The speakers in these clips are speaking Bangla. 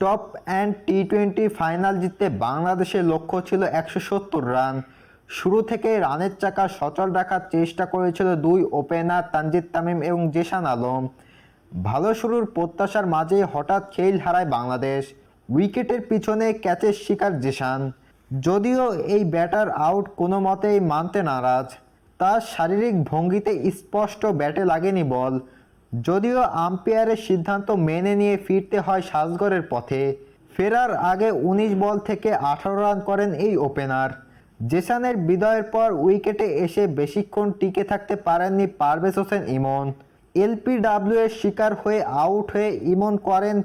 Top end T twenty final জিততে বাংলাদেশের লক্ষ্য ছিল একশো সত্তর রান। শুরু থেকে রানের চাকা সচল রাখার চেষ্টা করেছিল দুই ওপেনার তানজিদ তামিম এবং জেশান আলম। ভালো শুরুর প্রত্যাশার মাঝে হঠাৎ খেল হারায় বাংলাদেশ। উইকেটের পিছনে ক্যাচের শিকার জেশান। যদিও এই ব্যাটার আউট কোনো মতেই মানতে নারাজ। তার শারীরিক ভঙ্গিতে স্পষ্ট ব্যাটে লাগেনি বল। যদিও আম্পায়ারের সিদ্ধান্ত মেনে নিয়ে ফিরতে হয় সাজগরের পথে, ফেরার আগে ১৯ বল থেকে আঠারো রান করেন এই ওপেনার। জেসানের বিদায়ের পর উইকেটে এসে বেশিক্ষণ টিকে থাকতে পারেননি পারভেজ হোসেন ইমন। এলপিডাব্লিউ এর শিকার হয়ে আউট হয়ে ইমন করেন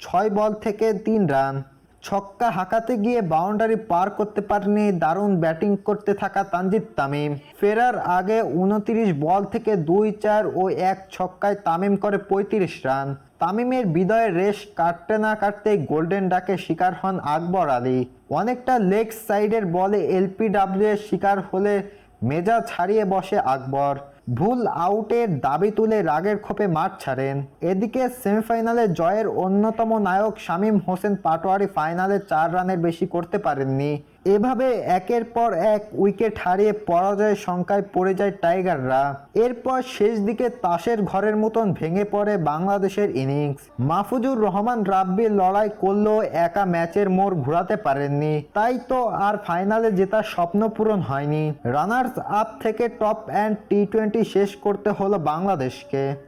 ছয় বল থেকে তিন রান। ছক্কা হাঁকাতে গিয়ে বাউন্ডারি পার করতে পারেনি, দারুণ ব্যাটিং করতে থাকা তানজিদ তামিম। ফেরার আগে উনত্রিশ বল থেকে দুই চার ও এক ছক্কায় তামিম করে পঁয়ত্রিশ রান। তামিমের বিদয়ের রেশ কাটতে না কাটতেই গোল্ডেন ডাকে শিকার হন আকবর আলী। অনেকটা লেগ সাইডের বলে এলপিডাব্লিউ এর শিকার হলে মেজাজ ছাড়িয়ে বসে আকবর। ভুল আউটের দাবি তুলে রাগের ক্ষোভে মাঠ ছাড়েন। এদিকে সেমিফাইনালে জয়ের অন্যতম নায়ক শামীম হোসেন পাটোয়ারি ফাইনালে চার রানের বেশি করতে পারেননি। এভাবে একের পর এক উইকেট হারিয়ে পরাজয়ের সংখ্যায় পড়ে যায় টাইগাররা। এরপর শেষ দিকে তাসের ঘরের মতন ভেঙে পড়ে বাংলাদেশের ইনিংস। মাহফুজুর রহমান রাব্বির লড়াই করলেও একা ম্যাচের মোড় ঘোরাতে পারেননি। তাই তো আর ফাইনালে জেতার স্বপ্ন পূরণ হয়নি। রানার্স আপ থেকে টপ অ্যান্ড টি টোয়েন্টি শেষ করতে হলো বাংলাদেশকে।